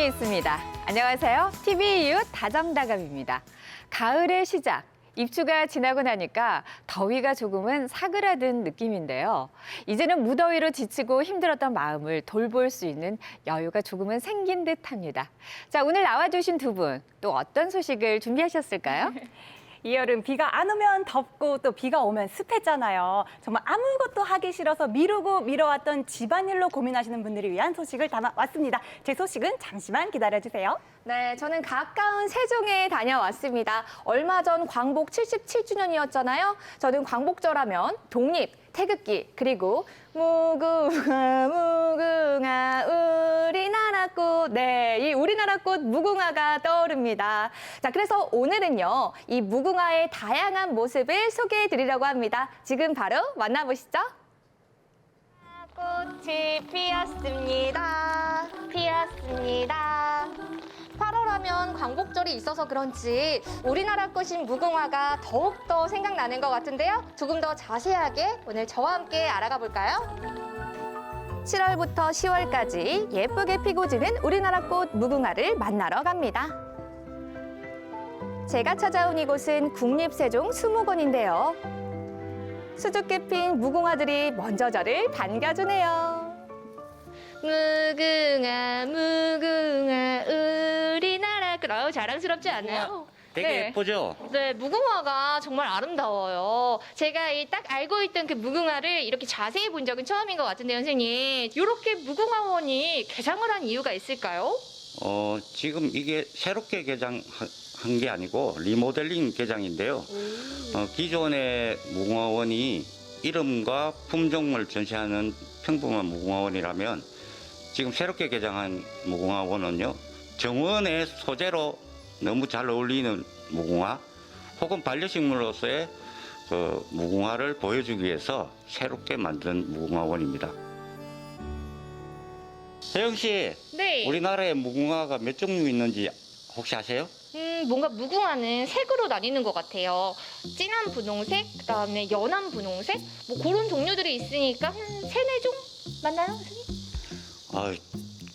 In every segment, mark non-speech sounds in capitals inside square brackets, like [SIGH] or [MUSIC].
희망과 감동이 있습니다. 안녕하세요. TV 이웃 다정다감입니다. 가을의 시작. 입추가 지나고 나니까 더위가 조금은 사그라든 느낌인데요. 이제는 무더위로 지치고 힘들었던 마음을 돌볼 수 있는 여유가 조금은 생긴 듯 합니다. 자, 오늘 나와주신 두 분, 또 어떤 소식을 준비하셨을까요? [LAUGHS] 이 여름 비가 안 오면 덥고 또 비가 오면 습했잖아요. 정말 아무것도 하기 싫어서 미루고 미뤄왔던 집안일로 고민하시는 분들을 위한 소식을 담아 왔습니다. 제 소식은 잠시만 기다려주세요. 네, 저는 가까운 세종에 다녀왔습니다. 얼마 전 광복 77주년이었잖아요. 저는 광복절하면 독립, 태극기, 그리고 무궁화, 무궁화, 우리나라 꽃. 네, 이 우리나라 꽃 무궁화가 떠오릅니다. 자, 그래서 오늘은요, 이 무궁화의 다양한 모습을 소개해 드리려고 합니다. 지금 바로 만나보시죠. 꽃이 피었습니다. 피었습니다. 8월하면 광복절이 있어서 그런지 우리나라 꽃인 무궁화가 더욱더 생각나는 것 같은데요. 조금 더 자세하게 오늘 저와 함께 알아가 볼까요? 7월부터 10월까지 예쁘게 피고 지는 우리나라 꽃 무궁화를 만나러 갑니다. 제가 찾아온 이곳은 국립세종 수목원인데요. 수줍게 핀 무궁화들이 먼저 저를 반겨주네요. 무궁화, 무궁화, 우리나라 꽃. 아우, 자랑스럽지 않아요? 되게 네. 예쁘죠? 네, 무궁화가 정말 아름다워요. 제가 이 딱 알고 있던 그 무궁화를 이렇게 자세히 본 적은 처음인 것 같은데요, 선생님. 이렇게 무궁화원이 개장을 한 이유가 있을까요? 어, 지금 이게 새롭게 개장 한 게 아니고 리모델링 개장인데요. 어, 기존의 무궁화원이 이름과 품종을 전시하는 평범한 무궁화원이라면 지금 새롭게 개장한 무궁화원은요. 정원의 소재로 너무 잘 어울리는 무궁화 혹은 반려식물로서의 그 무궁화를 보여주기 위해서 새롭게 만든 무궁화원입니다. 혜영 씨, 네. 우리나라에 무궁화가 몇 종류 있는지 혹시 아세요? 음, 뭔가 무궁화는 색으로 나뉘는 것 같아요. 진한 분홍색, 그 다음에 연한 분홍색, 뭐 그런 종류들이 있으니까 한 세네 종 맞나요, 선생님? 아,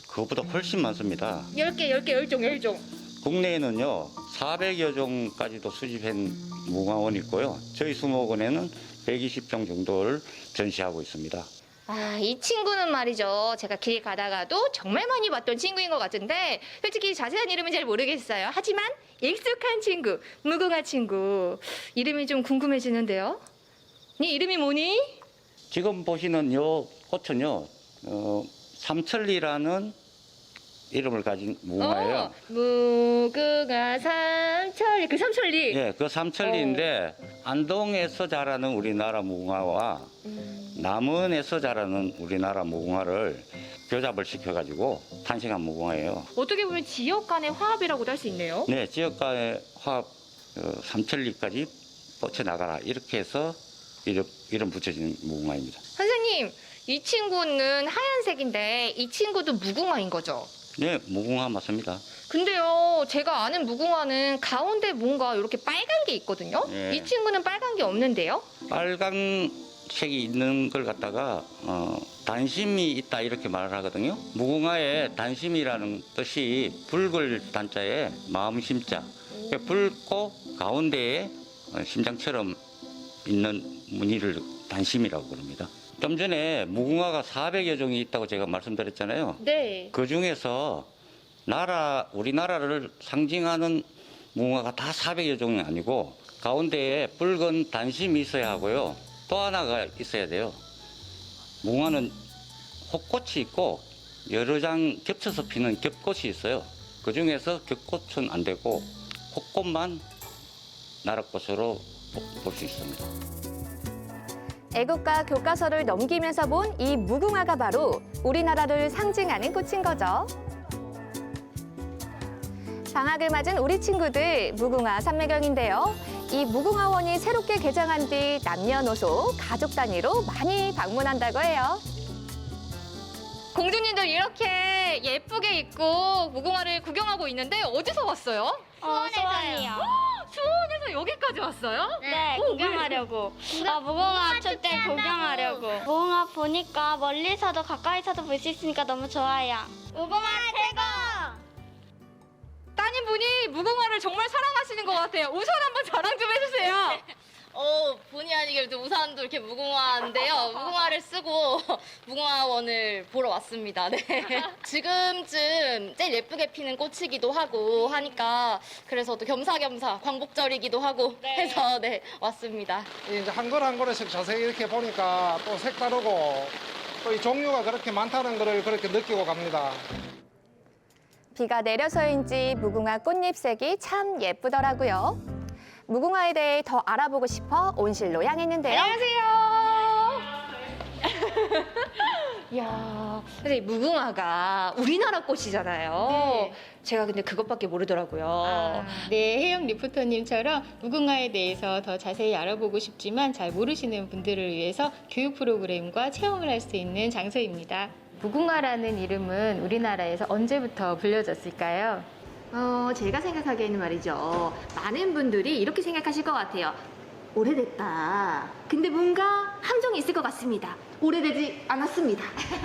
그것보다 훨씬 많습니다. 열 개, 열 개, 열 종, 열 종. 국내에는요 400여 종까지도 수집한 무궁화원이 있고요. 저희 수목원에는 120종 정도를 전시하고 있습니다. 아, 이 친구는 말이죠. 제가 길 가다가도 정말 많이 봤던 친구인 것 같은데, 솔직히 자세한 이름은 잘 모르겠어요. 하지만 익숙한 친구, 무궁화 친구. 이름이 좀 궁금해지는데요. 네 이름이 뭐니? 지금 보시는 요 꽃은요 어, 삼천리라는 이름을 가진 무궁화예요. 어, 무궁화 삼천리, 그 삼천리. 예, 그 삼천리인데 안동에서 자라는 우리나라 무궁화와 남원에서 자라는 우리나라 무궁화를 교잡을 시켜가지고 탄생한 무궁화예요. 어떻게 보면 지역 간의 화합이라고도 할 수 있네요. 네, 지역 간의 화합 어, 삼천리까지 뻗쳐나가라 이렇게 해서 이름, 이름 붙여진 무궁화입니다. 선생님, 이 친구는 하얀색인데 이 친구도 무궁화인 거죠? 네, 무궁화 맞습니다. 근데요, 제가 아는 무궁화는 가운데 뭔가 이렇게 빨간 게 있거든요. 네. 이 친구는 빨간 게 없는데요. 빨강 색이 있는 걸 갖다가 어, 단심이 있다 이렇게 말을 하거든요. 무궁화에 단심이라는 뜻이 붉을 단자에 마음 심자. 그러니까 붉고 가운데에 어, 심장처럼 있는 무늬를 단심이라고 그럽니다. 좀 전에 무궁화가 400여 종이 있다고 제가 말씀드렸잖아요. 네. 그 중에서 나라 우리나라를 상징하는 무궁화가 다 400여 종이 아니고 가운데에 붉은 단심이 있어야 하고요. 또 하나가 있어야 돼요. 무궁화는 혹꽃이 있고 여러 장 겹쳐서 피는 겹꽃이 있어요. 그 중에서 겹꽃은 안 되고 혹꽃만 나라꽃으로 볼 수 있습니다. 애국가 교과서를 넘기면서 본 이 무궁화가 바로 우리나라를 상징하는 꽃인 거죠. 방학을 맞은 우리 친구들 무궁화 삼매경인데요. 이 무궁화원이 새롭게 개장한 뒤 남녀노소 가족 단위로 많이 방문한다고 해요. 공주님들 이렇게 예쁘게 입고 무궁화를 구경하고 있는데 어디서 왔어요? 수원에서요. 수원에서 여기까지 왔어요? 네, 오, 구경하려고. 아, 무궁화 축제 구경하려고. 무궁화 보니까 멀리서도 가까이서도 볼 수 있으니까 너무 좋아요. 무궁화 최고! 하시는 분이 무궁화를 정말 사랑하시는 것 같아요. 우선 한번 자랑 좀 해주세요. [LAUGHS] 어, 본의 아니게 또 우산도 이렇게 무궁화인데요. 무궁화를 쓰고 [LAUGHS] 무궁화원을 보러 왔습니다. 네. [LAUGHS] 지금쯤 제일 예쁘게 피는 꽃이기도 하고 하니까 그래서 또 겸사겸사 광복절이기도 하고 해서 네, 왔습니다. 이제 한 걸 한 걸씩 자세히 이렇게 보니까 또 색다르고 또 이 종류가 그렇게 많다는 것을 그렇게 느끼고 갑니다. 비가 내려서인지 무궁화 꽃잎색이 참 예쁘더라고요. 무궁화에 대해 더 알아보고 싶어 온실로 향했는데요. 이야, [LAUGHS] 근데 이 무궁화가 우리나라 꽃이잖아요. 제가 근데 그것밖에 모르더라고요. 네, 혜영 리포터님처럼 무궁화에 대해서 더 자세히 알아보고 싶지만 잘 모르시는 분들을 위해서 교육 프로그램과 체험을 할 수 있는 장소입니다. 무궁화라는 이름은 우리나라에서 언제부터 불려졌을까요? 어, 제가 생각하기에는 말이죠. 많은 분들이 이렇게 생각하실 것 같아요. 오래됐다. 근데 뭔가 함정이 있을 것 같습니다. 오래되지 않았습니다.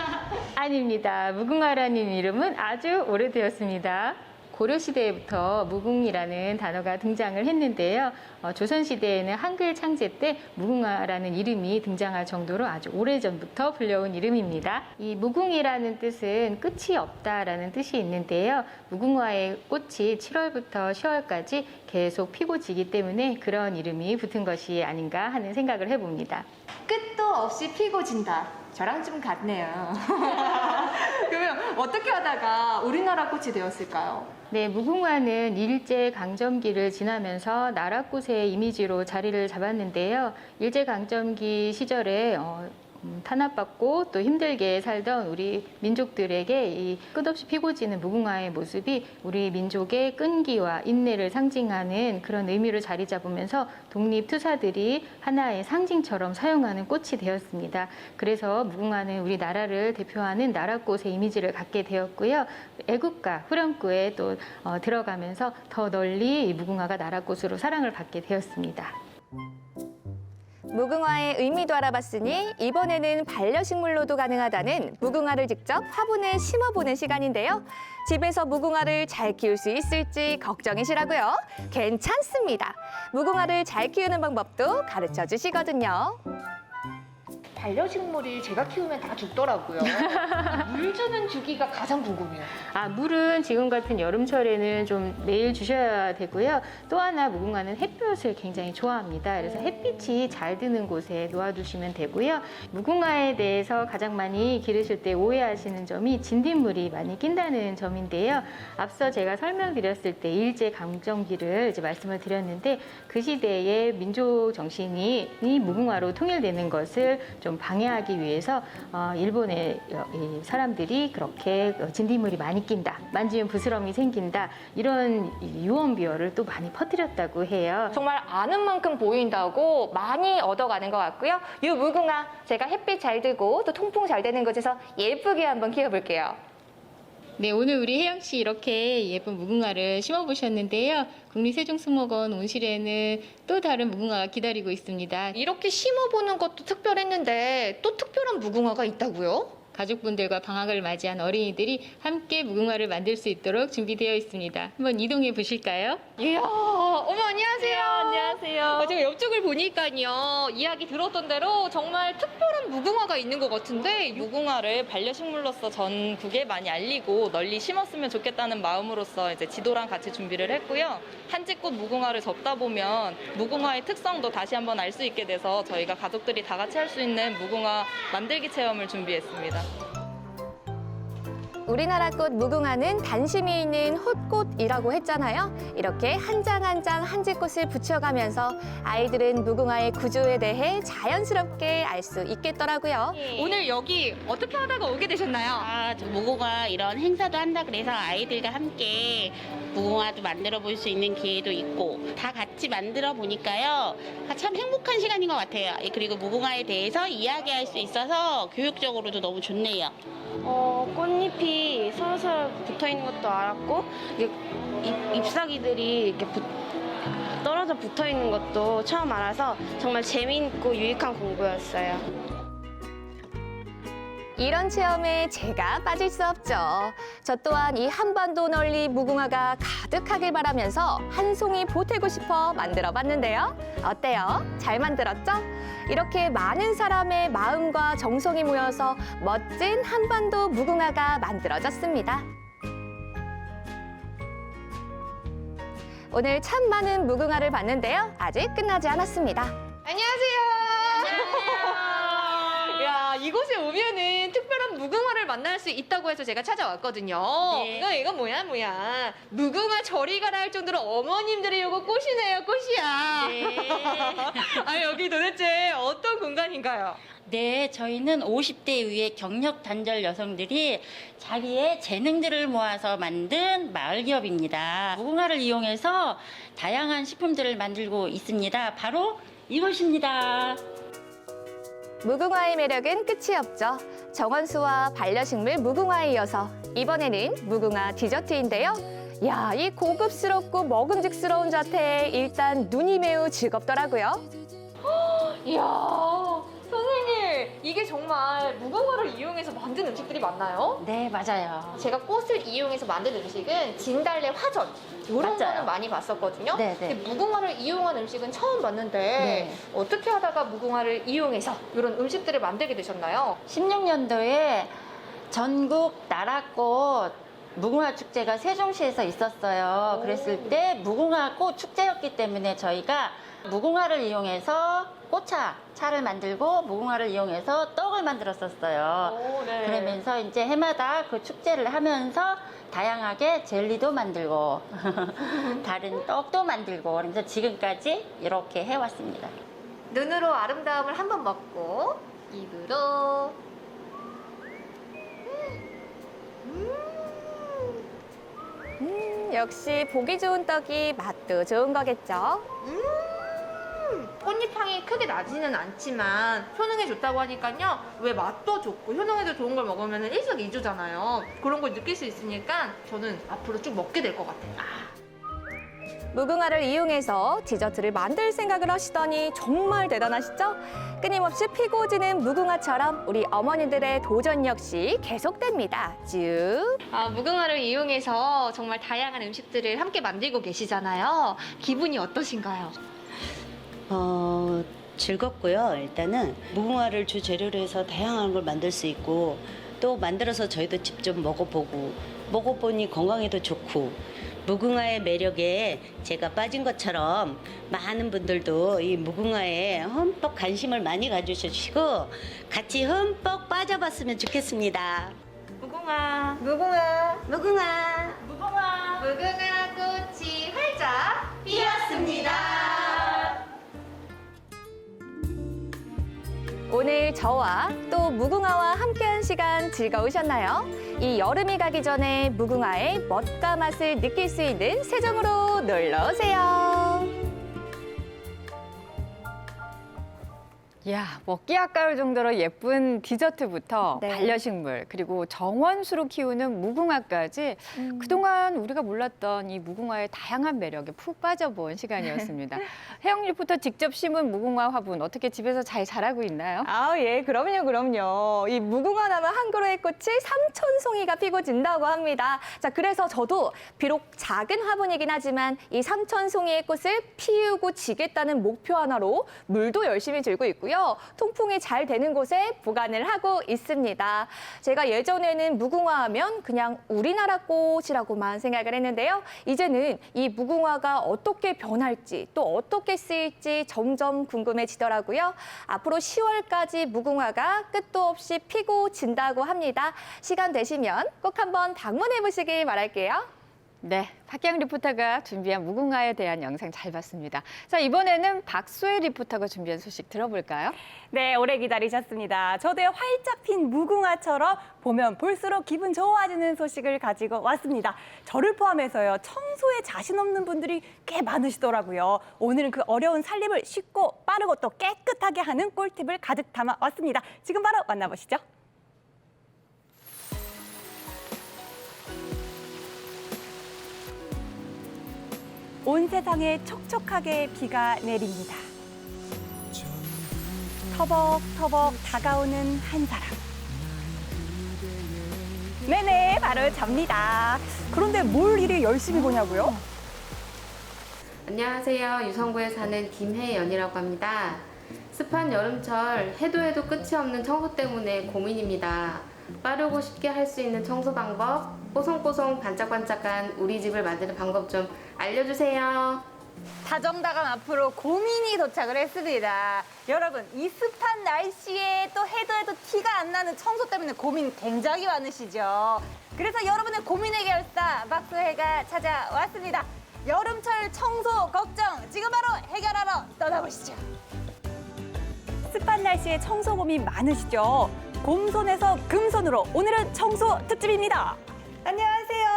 [LAUGHS] 아닙니다. 무궁화라는 이름은 아주 오래되었습니다. 고려시대부터 무궁이라는 단어가 등장을 했는데요. 어, 조선시대에는 한글 창제 때 무궁화라는 이름이 등장할 정도로 아주 오래전부터 불려온 이름입니다. 이 무궁이라는 뜻은 끝이 없다라는 뜻이 있는데요. 무궁화의 꽃이 7월부터 10월까지 계속 피고 지기 때문에 그런 이름이 붙은 것이 아닌가 하는 생각을 해봅니다. 끝도 없이 피고 진다. 저랑 좀 같네요. [LAUGHS] 그러면 어떻게 하다가 우리나라 꽃이 되었을까요? 네, 무궁화는 일제 강점기를 지나면서 나라 꽃의 이미지로 자리를 잡았는데요. 일제 강점기 시절에 어, 음, 탄압받고 또 힘들게 살던 우리 민족들에게 이 끝없이 피고지는 무궁화의 모습이 우리 민족의 끈기와 인내를 상징하는 그런 의미를 자리 잡으면서 독립투사들이 하나의 상징처럼 사용하는 꽃이 되었습니다. 그래서 무궁화는 우리 나라를 대표하는 나라꽃의 이미지를 갖게 되었고요. 애국가, 후렴구에 또 어, 들어가면서 더 널리 이 무궁화가 나라꽃으로 사랑을 받게 되었습니다. 무궁화의 의미도 알아봤으니 이번에는 반려식물로도 가능하다는 무궁화를 직접 화분에 심어보는 시간인데요. 집에서 무궁화를 잘 키울 수 있을지 걱정이시라고요? 괜찮습니다. 무궁화를 잘 키우는 방법도 가르쳐 주시거든요. 반려식물이 제가 키우면 다 죽더라고요. [LAUGHS] 물 주는 주기가 가장 궁금해요. 아, 물은 지금 같은 여름철에는 좀 매일 주셔야 되고요. 또 하나 무궁화는 햇볕을 굉장히 좋아합니다. 그래서 햇빛이 잘 드는 곳에 놓아두시면 되고요. 무궁화에 대해서 가장 많이 기르실 때 오해하시는 점이 진딧물이 많이 낀다는 점인데요. 앞서 제가 설명드렸을 때 일제 강점기를 이제 말씀을 드렸는데 그 시대의 민족 정신이 이 무궁화로 통일되는 것을 좀 방해하기 위해서 어, 일본의 어, 이 사람들이 그렇게 어, 진딧물이 많이 낀다, 만지면 부스럼이 생긴다 이런 이 유언 비어를 또 많이 퍼뜨렸다고 해요. 정말 아는 만큼 보인다고 많이 얻어가는 것 같고요. 이 무궁화 제가 햇빛 잘 들고 또 통풍 잘 되는 곳에서 예쁘게 한번 키워볼게요. 네, 오늘 우리 혜영 씨 이렇게 예쁜 무궁화를 심어 보셨는데요. 국립세종수목원 온실에는 또 다른 무궁화가 기다리고 있습니다. 이렇게 심어 보는 것도 특별했는데 또 특별한 무궁화가 있다고요? 가족분들과 방학을 맞이한 어린이들이 함께 무궁화를 만들 수 있도록 준비되어 있습니다. 한번 이동해 보실까요? 이야, 어머 안녕하세요. 안녕하세요. 어, 제가 옆쪽을 보니까요 이야기 들었던 대로 정말 특별한 무궁화가 있는 것 같은데 무궁화를 반려식물로서 전국에 많이 알리고 널리 심었으면 좋겠다는 마음으로서 이제 지도랑 같이 준비를 했고요. 한지꽃 무궁화를 접다 보면 무궁화의 특성도 다시 한번 알 수 있게 돼서 저희가 가족들이 다 같이 할 수 있는 무궁화 만들기 체험을 준비했습니다. 우리나라 꽃 무궁화는 단심이 있는 헛꽃이라고 했잖아요. 이렇게 한 장 한 장 한지꽃을 붙여가면서 아이들은 무궁화의 구조에 대해 자연스럽게 알 수 있겠더라고요. 오늘 여기 어떻게 하다가 오게 되셨나요? 아, 저 무궁화 이런 행사도 한다 그래서 아이들과 함께 무궁화도 만들어 볼 수 있는 기회도 있고 다 같이 만들어 보니까요. 아, 참 행복한 시간인 것 같아요. 예, 그리고 무궁화에 대해서 이야기할 수 있어서 교육적으로도 너무 좋네요. 어, 꽃잎이 서로서로 붙어 있는 것도 알았고 잎, 잎사귀들이 이렇게 붙- 떨어져 붙어 있는 것도 처음 알아서 정말 재미있고 유익한 공부였어요. 이런 체험에 제가 빠질 수 없죠. 저 또한 이 한반도 널리 무궁화가 가득하길 바라면서 한 송이 보태고 싶어 만들어 봤는데요. 어때요? 잘 만들었죠? 이렇게 많은 사람의 마음과 정성이 모여서 멋진 한반도 무궁화가 만들어졌습니다. 오늘 참 많은 무궁화를 봤는데요. 아직 끝나지 않았습니다. 야, 이곳에 오면은 특별한 무궁화를 만날 수 있다고 해서 제가 찾아왔거든요. 네. 이거, 이거 뭐야, 뭐야. 무궁화 저리 가라 할 정도로 어머님들이 이거 꽃이네요, 꽃이야. 아, 여기 도대체 어떤 공간인가요? 네, 저희는 50대 위의 경력 단절 여성들이 자기의 재능들을 모아서 만든 마을 기업입니다. 무궁화를 이용해서 다양한 식품들을 만들고 있습니다. 바로 이것입니다. 무궁화의 매력은 끝이 없죠. 정원수와 반려식물 무궁화에 이어서 이번에는 무궁화 디저트인데요. 야, 이 고급스럽고 먹음직스러운 자태에 일단 눈이 매우 즐겁더라고요. [GASPS] 이야, 선생님, 이게 정말 무궁화를 이용해서 만든 음식들이 맞나요? 네, 맞아요. 제가 꽃을 이용해서 만든 음식은 진달래 화전 이런 맞아요. 거는 많이 봤었거든요. 네, 근데 네. 무궁화를 이용한 음식은 처음 봤는데 네. 어떻게 하다가 무궁화를 이용해서 이런 음식들을 만들게 되셨나요? 16년도에 전국 나라꽃 무궁화 축제가 세종시에서 있었어요. 그랬을 때 무궁화 꽃 축제였기 때문에 저희가 무궁화를 이용해서 꽃차, 차를 만들고 무궁화를 이용해서 떡을 만들었었어요. 오, 네. 그러면서 이제 해마다 그 축제를 하면서 다양하게 젤리도 만들고 [LAUGHS] 다른 떡도 만들고 그래서 지금까지 이렇게 해왔습니다. 눈으로 아름다움을 한 번 먹고 입으로 음, 역시 보기 좋은 떡이 맛도 좋은 거겠죠. 꽃잎 향이 크게 나지는 않지만 효능에 좋다고 하니까요. 왜 맛도 좋고 효능에도 좋은 걸 먹으면 일석이조잖아요. 그런 걸 느낄 수 있으니까 저는 앞으로 쭉 먹게 될 것 같아요. 무궁화를 이용해서 디저트를 만들 생각을 하시다니 정말 대단하시죠? 끊임없이 피고 지는 무궁화처럼 우리 어머니들의 도전 역시 계속됩니다. 쭉. 아, 무궁화를 이용해서 정말 다양한 음식들을 함께 만들고 계시잖아요. 기분이 어떠신가요? 어, 즐겁고요. 일단은 무궁화를 주 재료로 해서 다양한 걸 만들 수 있고 또 만들어서 저희도 직접 먹어보고 먹어보니 건강에도 좋고 무궁화의 매력에 제가 빠진 것처럼 많은 분들도 이 무궁화에 흠뻑 관심을 많이 가져주시고 같이 흠뻑 빠져봤으면 좋겠습니다. 무궁화, 무궁화, 무궁화. 무궁화, 무궁화 오늘 저와 또 무궁화와 함께한 시간 즐거우셨나요? 이 여름이 가기 전에 무궁화의 멋과 맛을 느낄 수 있는 세종으로 놀러 오세요. 야 먹기 아까울 정도로 예쁜 디저트부터 네. 반려식물 그리고 정원수로 키우는 무궁화까지 그동안 우리가 몰랐던 이 무궁화의 다양한 매력에 푹 빠져본 시간이었습니다. [LAUGHS] 혜영 리포터 직접 심은 무궁화 화분 어떻게 집에서 잘 자라고 있나요? 아, 예, 그럼요, 그럼요. 이 무궁화 나무 한 그루의 꽃이 삼천 송이가 피고 진다고 합니다. 자, 그래서 저도 비록 작은 화분이긴 하지만 이 삼천 송이의 꽃을 피우고 지겠다는 목표 하나로 물도 열심히 들고 있고요. 통풍이 잘 되는 곳에 보관을 하고 있습니다. 제가 예전에는 무궁화 하면 그냥 우리나라 꽃이라고만 생각을 했는데요. 이제는 이 무궁화가 어떻게 변할지 또 어떻게 쓰일지 점점 궁금해지더라고요. 앞으로 10월까지 무궁화가 끝도 없이 피고 진다고 합니다. 시간 되시면 꼭 한번 방문해 보시길 바랄게요. 네, 박경 리포터가 준비한 무궁화에 대한 영상 잘 봤습니다. 자, 이번에는 박소혜 리포터가 준비한 소식 들어볼까요? 네, 오래 기다리셨습니다. 저도의 활짝 핀 무궁화처럼 보면 볼수록 기분 좋아지는 소식을 가지고 왔습니다. 저를 포함해서요, 청소에 자신 없는 분들이 꽤 많으시더라고요. 오늘은 그 어려운 살림을 쉽고 빠르고 또 깨끗하게 하는 꿀팁을 가득 담아 왔습니다. 지금 바로 만나보시죠. 온 세상에 촉촉하게 비가 내립니다. 터벅터벅 다가오는 한 사람. 네네, 바로 접니다. 그런데 뭘 이리 열심히 보냐고요? 안녕하세요. 유성구에 사는 김혜연이라고 합니다. 습한 여름철 해도 해도 끝이 없는 청소 때문에 고민입니다. 빠르고 쉽게 할 수 있는 청소 방법, 뽀송뽀송 반짝반짝한 우리 집을 만드는 방법 좀 알려주세요. 다정다감 앞으로 고민이 도착을 했습니다. 여러분, 이 습한 날씨에 또 해도 해도 티가 안 나는 청소 때문에 고민 굉장히 많으시죠? 그래서 여러분의 고민의 결사 박수혜가 찾아왔습니다. 여름철 청소 걱정 지금 바로 해결하러 떠나보시죠. 습한 날씨에 청소 고민 많으시죠? 곰손에서 금손으로 오늘은 청소 특집입니다. 안녕하세요.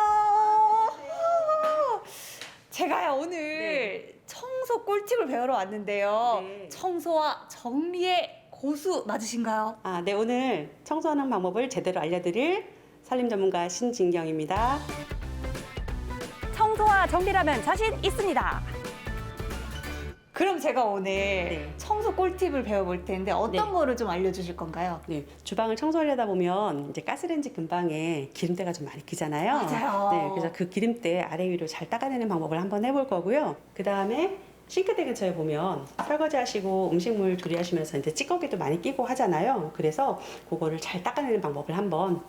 제가요 오늘 청소 꿀팁을 배우러 왔는데요. 청소와 정리의 고수 맞으신가요? 아, 네, 오늘 청소하는 방법을 제대로 알려드릴 살림 전문가 신진경입니다. 청소와 정리라면 자신 있습니다. 그럼 제가 오늘 청소 꿀팁을 배워볼 텐데 어떤 네. 거를 좀 알려주실 건가요? 네, 주방을 청소하려다 보면 이제 가스레인지 근방에 기름때가 좀 많이 끼잖아요. 맞아요. 네, 그래서 그 기름때 아래 위로 잘 닦아내는 방법을 한번 해볼 거고요. 그 다음에 싱크대 근처에 보면 설거지 하시고 음식물 조리하시면서 이제 찌꺼기도 많이 끼고 하잖아요. 그래서 그거를 잘 닦아내는 방법을 한번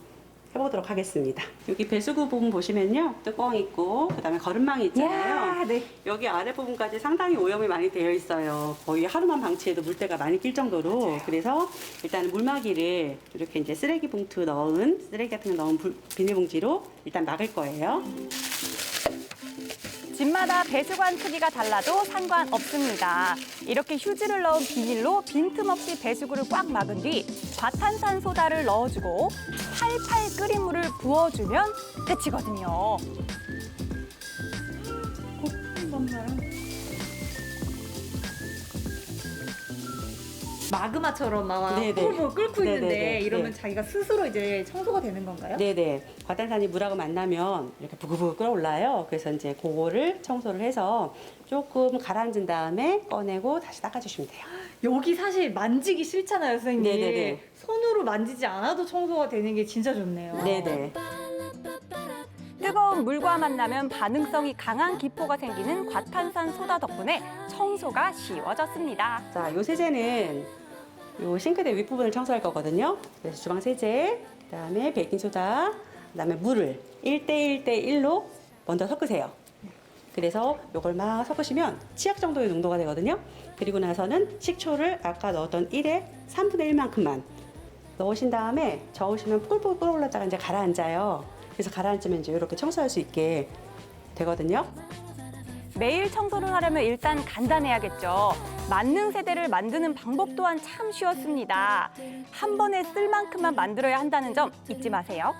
해보도록 하겠습니다. 여기 배수구 부분 보시면요. 뚜껑 있고, 그 다음에 거름망이 있잖아요. 야, 네. 여기 아래 부분까지 상당히 오염이 많이 되어 있어요. 거의 하루만 방치해도 물때가 많이 낄 정도로. 그래서 일단 물막이를 이렇게 이제 쓰레기 봉투 넣은, 쓰레기 같은 거 넣은 불- 비닐봉지로 일단 막을 거예요. 집마다 배수관 크기가 달라도 상관없습니다. 이렇게 휴지를 넣은 비닐로 빈틈없이 배수구를 꽉 막은 뒤 과탄산소다를 넣어주고 팔팔 끓인 물을 부어주면 끝이거든요. 마그마처럼 막 네네. 폴폴 끓고 네네네. 있는데 이러면 네. 자기가 스스로 이제 청소가 되는 건가요? 네네. 과탄산이 물하고 만나면 이렇게 부글부글 끓어올라요. 그래서 이제 그거를 청소를 해서 조금 가라앉은 다음에 꺼내고 다시 닦아주시면 돼요. 여기 사실 만지기 싫잖아요, 선생님. 네네네. 손으로 만지지 않아도 청소가 되는 게 진짜 좋네요. 네네. 뜨거운 물과 만나면 반응성이 강한 기포가 생기는 과탄산 소다 덕분에 청소가 쉬워졌습니다. 자, 요 세제는 요 싱크대 윗부분을 청소할 거거든요. 그래서 주방 세제, 그다음에 베이킹 소다, 그다음에 물을 1대 1대 1로 먼저 섞으세요. 그래서 요걸 막 섞으시면 치약 정도의 농도가 되거든요. 그리고 나서는 식초를 아까 넣었던 1에 3분의 1만큼만 넣으신 다음에 저으시면 뿔뿔 끓어올랐다가 이제 가라앉아요. 그래서 가라앉으면 이제 이렇게 청소할 수 있게 되거든요. 매일 청소를 하려면 일단 간단해야겠죠. 만능 세대를 만드는 방법 또한 참 쉬웠습니다. 한 번에 쓸 만큼만 만들어야 한다는 점 잊지 마세요.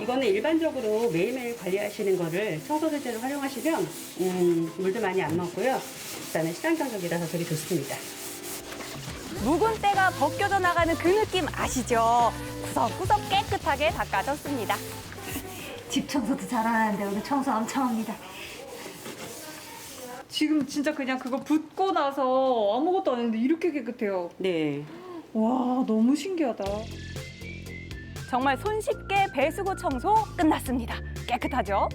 이거는 일반적으로 매일매일 관리하시는 거를 청소 세제로 활용하시면 음, 물도 많이 안 먹고요. 그다음에 시간 경적이라서 되게 좋습니다. 묵은 때가 벗겨져 나가는 그 느낌 아시죠? 구석구석 깨끗하게 닦아졌습니다. 집 청소도 잘하는데 오늘 청소 엄청 합니다. 지금 진짜 그냥 그거 붓고 나서 아무것도 안 했는데 이렇게 깨끗해요. 네. 와, 너무 신기하다. 정말 손쉽게 배수구 청소 끝났습니다. 깨끗하죠?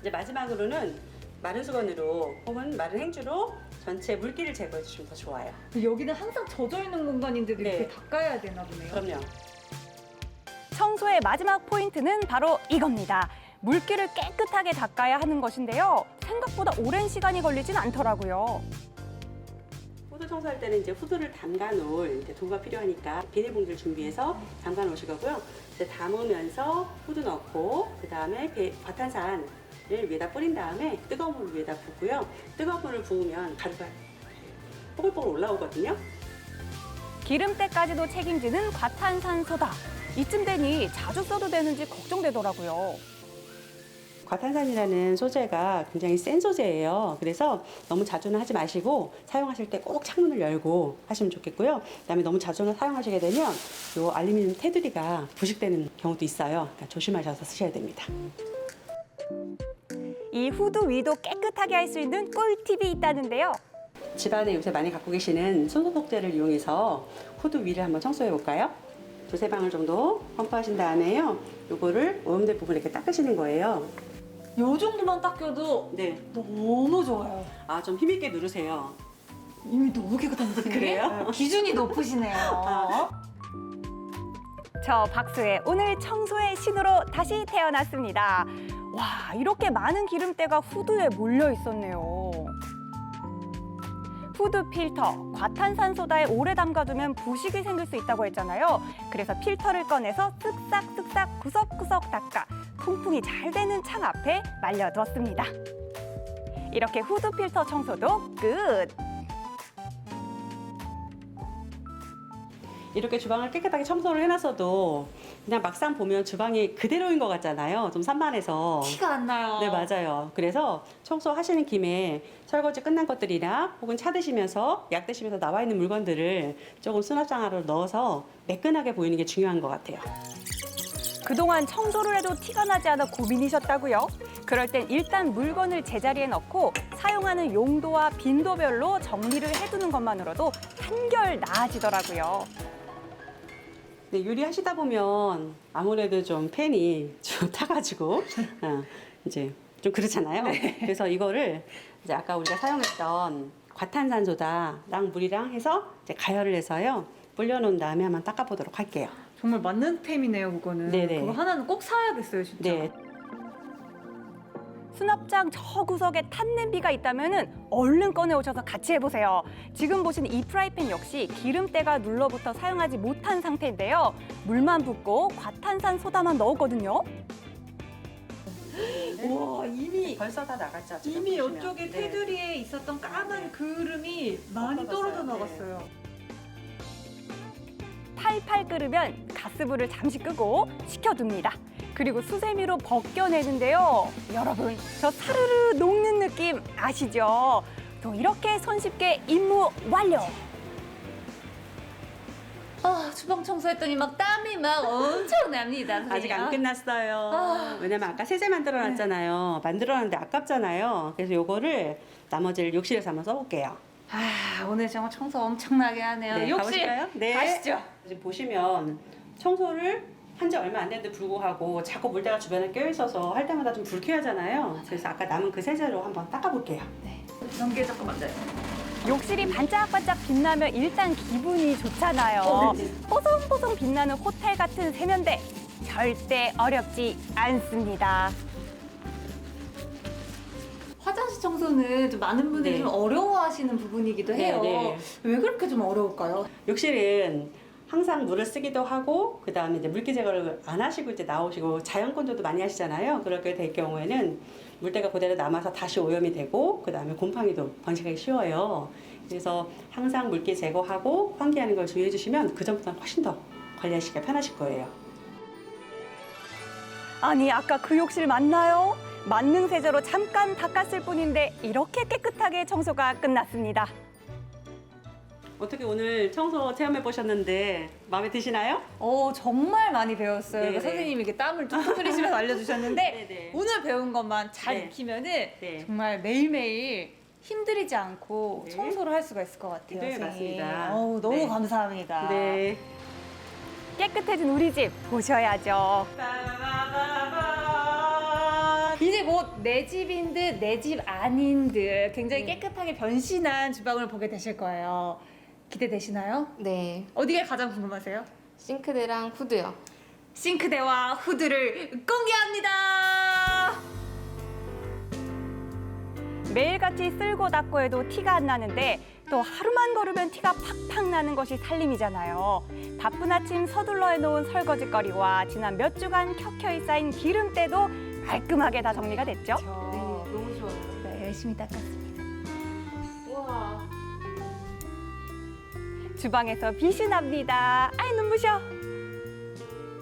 이제 마지막으로는 마른 수건으로 혹은 마른 행주로 전체 물기를 제거해 주시면 더 좋아요. 여기는 항상 젖어 있는 공간인데도 네. 이렇게 닦아야 되나 보네요. 그럼요. 청소의 마지막 포인트는 바로 이겁니다. 물기를 깨끗하게 닦아야 하는 것인데요. 생각보다 오랜 시간이 걸리진 않더라고요. 후드 청소할 때는 이제 후드를 담가 놓을 이제 도구가 필요하니까 비닐봉지를 준비해서 담가 놓으실 거고요. 이제 담으면서 후드 넣고 그 다음에 과탄산 을 위에다 뿌린 다음에 뜨거운 물을 위에다 붓고요. 뜨거운 물을 부으면 가루가 뽀글뽀글 올라오거든요. 기름때까지도 책임지는 과탄산소다. 이쯤 되니 자주 써도 되는지 걱정되더라고요. 과탄산이라는 소재가 굉장히 센 소재예요. 그래서 너무 자주는 하지 마시고 사용하실 때 꼭 창문을 열고 하시면 좋겠고요. 그다음에 너무 자주는 사용하시게 되면 요 알루미늄 테두리가 부식되는 경우도 있어요. 그러니까 조심하셔서 쓰셔야 됩니다. 이 후드 위도 깨끗하게 할 수 있는 꿀팁이 있다는데요. 집안에 요새 많이 갖고 계시는 손소독제를 이용해서 후드 위를 한번 청소해 볼까요? 두세 방울 정도 펌프하신 다음에요. 요거를 오염된 부분 이렇게 닦으시는 거예요. 요 정도만 닦여도 네. 너무 좋아요. 아, 좀 힘있게 누르세요. 이미 너무 깨끗한데 그래요? 네, 기준이 높으시네요. 저 박수의 오늘 청소의 신으로 다시 태어났습니다. 와 이렇게 많은 기름때가 후드에 몰려 있었네요. 후드 필터, 과탄산소다에 오래 담가두면 부식이 생길 수 있다고 했잖아요. 그래서 필터를 꺼내서 쓱싹쓱싹 구석구석 닦아 통풍이 잘 되는 창 앞에 말려두었습니다. 이렇게 후드 필터 청소도 끝! 이렇게 주방을 깨끗하게 청소를 해놨어도 그냥 막상 보면 주방이 그대로인 것 같잖아요. 좀 산만해서. 티가 안 나요. 네, 맞아요. 그래서 청소하시는 김에 설거지 끝난 것들이나 혹은 차 드시면서 약 드시면서 나와 있는 물건들을 조금 수납장으로 넣어서 매끈하게 보이는 게 중요한 것 같아요. 그동안 청소를 해도 티가 나지 않아 고민이셨다고요? 그럴 땐 일단 물건을 제자리에 넣고 사용하는 용도와 빈도별로 정리를 해두는 것만으로도 한결 나아지더라고요. 네, 요리하시다 보면 아무래도 좀 팬이 좀 [LAUGHS] 타가지고 어, 이제 좀 그렇잖아요. 그래서 이거를 이제 아까 우리가 사용했던 과탄산소다랑 물이랑 해서 이제 가열을 해서요 불려놓은 다음에 한번 닦아보도록 할게요. 정말 맞는 템이네요, 그거는. 네네. 그거 하나는 꼭 사야겠어요, 진짜. 네. 수납장 저 구석에 탄 냄비가 있다면 얼른 꺼내 오셔서 같이 해보세요. 지금 보시는 이 프라이팬 역시 기름때가 눌러붙어 사용하지 못한 상태인데요. 물만 붓고 과탄산 소다만 넣었거든요. 와 이미 벌써 다 나갔죠. 지금 이미 보시면. 이쪽에 네. 테두리에 있었던 까만 그름이 많이 떨어져 떨어졌어요. 네. 나갔어요. 팔팔 끓으면 가스불을 잠시 끄고 식혀둡니다. 그리고 수세미로 벗겨내는데요. 여러분, 저 사르르 녹는 느낌 아시죠? 또 이렇게 손쉽게 임무 완료! 아, 주방 청소했더니 막 땀이 막 엄청 납니다. 아직 안 끝났어요. 아. 왜냐면 아까 세제 만들어 놨잖아요. 만들어 놨는데 아깝잖아요. 그래서 요거를 나머지를 욕실에서 한번 써볼게요. 아, 오늘 정말 청소 엄청나게 하네요. 네, 욕실 가보실까요? 네. 가시죠. 지금 보시면 청소를 한 지 얼마 안 됐는데 불구하고 자꾸 물때가 주변에 껴있어서 할 때마다 좀 불쾌하잖아요. 그래서 아까 남은 그 세제로 한번 닦아볼게요. 넘게 잠깐 만져요. 욕실이 반짝반짝 빛나면 일단 기분이 좋잖아요. 어, 네, 네. 뽀송뽀송 빛나는 호텔 같은 세면대 절대 어렵지 않습니다. 화장실 청소는 좀 많은 분들이 네. 좀 어려워하시는 부분이기도 해요. 네, 네. 왜 그렇게 좀 어려울까요? 욕실은 항상 물을 쓰기도 하고 그 다음에 이제 물기 제거를 안 하시고 이제 나오시고 자연 건조도 많이 하시잖아요. 그렇게 될 경우에는 물때가 그대로 남아서 다시 오염이 되고 그 다음에 곰팡이도 번식하기 쉬워요. 그래서 항상 물기 제거하고 환기하는 걸 주의해 주시면 그 전보다 훨씬 더 관리하시기가 편하실 거예요. 아니 아까 그 욕실 맞나요? 만능 세제로 잠깐 닦았을 뿐인데 이렇게 깨끗하게 청소가 끝났습니다. 어떻게 오늘 청소 체험해 보셨는데 마음에 드시나요? 어, 정말 많이 배웠어요. 네네. 그러니까 선생님이 이렇게 땀을 뚝뚝 흘리시면서 [LAUGHS] 알려주셨는데 네네. 오늘 배운 것만 잘 네. 익히면은 네. 정말 매일매일 힘들이지 않고 네. 청소를 할 수가 있을 것 같아요. 네, 선생님. 맞습니다. 어우, 너무 네. 감사합니다. 네. 깨끗해진 우리 집 보셔야죠. 이제 곧 내 집인 듯 내 집 아닌 듯 굉장히 네. 깨끗하게 변신한 주방을 보게 되실 거예요. 기대되시나요? 네, 어디가 가장 궁금하세요? 싱크대랑 후드요. 싱크대와 후드를 공개합니다. 매일같이 쓸고 닦고 해도 티가 안 나는데 또 하루만 걸으면 티가 팍팍 나는 것이 살림이잖아요. 바쁜 아침 서둘러 해놓은 설거지거리와 지난 몇 주간 켜켜이 쌓인 기름때도 깔끔하게 다 정리가 됐죠? 너무 좋아요. 네, 열심히 닦았습니다. 우와. 주방에서 빛이 납니다. 아이 눈부셔.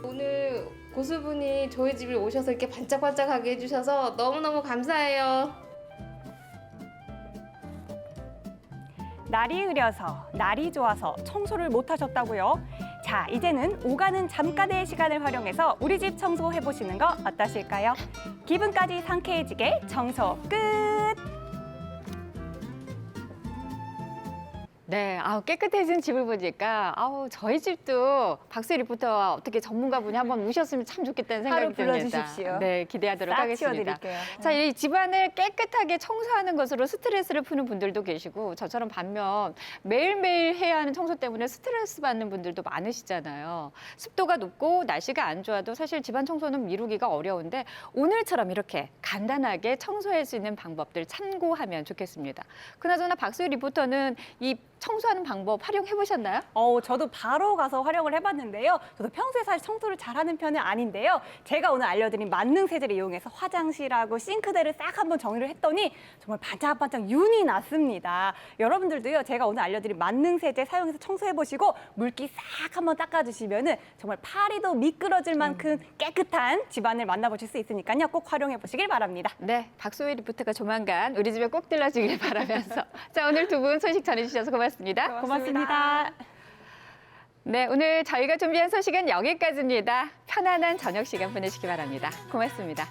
오늘 고수분이 저희 집에 오셔서 이렇게 반짝반짝하게 해주셔서 너무너무 감사해요. 날이 흐려서 날이 좋아서 청소를 못 하셨다고요? 자, 이제는 오가는 잠깐의 시간을 활용해서 우리 집 청소해 보시는 거 어떠실까요? 기분까지 상쾌해지게 청소 끝. 네, 아우 깨끗해진 집을 보니까 아우 저희 집도 박수 리포터와 어떻게 전문가분이 한번 모셨으면 참 좋겠다는 생각이 하루 듭니다. 불러주십시오. 네, 기대하도록 싹 하겠습니다. 치워드릴게요. 자, 이 집안을 깨끗하게 청소하는 것으로 스트레스를 푸는 분들도 계시고 저처럼 반면 매일매일 해야 하는 청소 때문에 스트레스 받는 분들도 많으시잖아요. 습도가 높고 날씨가 안 좋아도 사실 집안 청소는 미루기가 어려운데 오늘처럼 이렇게 간단하게 청소할 수 있는 방법들 참고하면 좋겠습니다. 그나저나 박수희 리포터는 이 청소하는 방법 활용해 보셨나요? 어, 저도 바로 가서 활용을 해봤는데요. 저도 평소에 사실 청소를 잘하는 편은 아닌데요. 제가 오늘 알려드린 만능 세제를 이용해서 화장실하고 싱크대를 싹 한번 정리를 했더니 정말 반짝반짝 윤이 났습니다. 여러분들도요, 제가 오늘 알려드린 만능 세제 사용해서 청소해 보시고 물기 싹 한번 닦아주시면은 정말 파리도 미끄러질 만큼 깨끗한 집안을 만나보실 수 있으니까요. 꼭 활용해 보시길 바랍니다. 네, 박소희 리포터가 조만간 우리 집에 꼭 들러주길 바라면서 [LAUGHS] 자 오늘 두 분 소식 전해주셔서 고맙습니다. 고맙습니다. 네, 오늘 저희가 준비한 소식은 여기까지입니다. 편안한 저녁 시간 보내시기 바랍니다. 고맙습니다.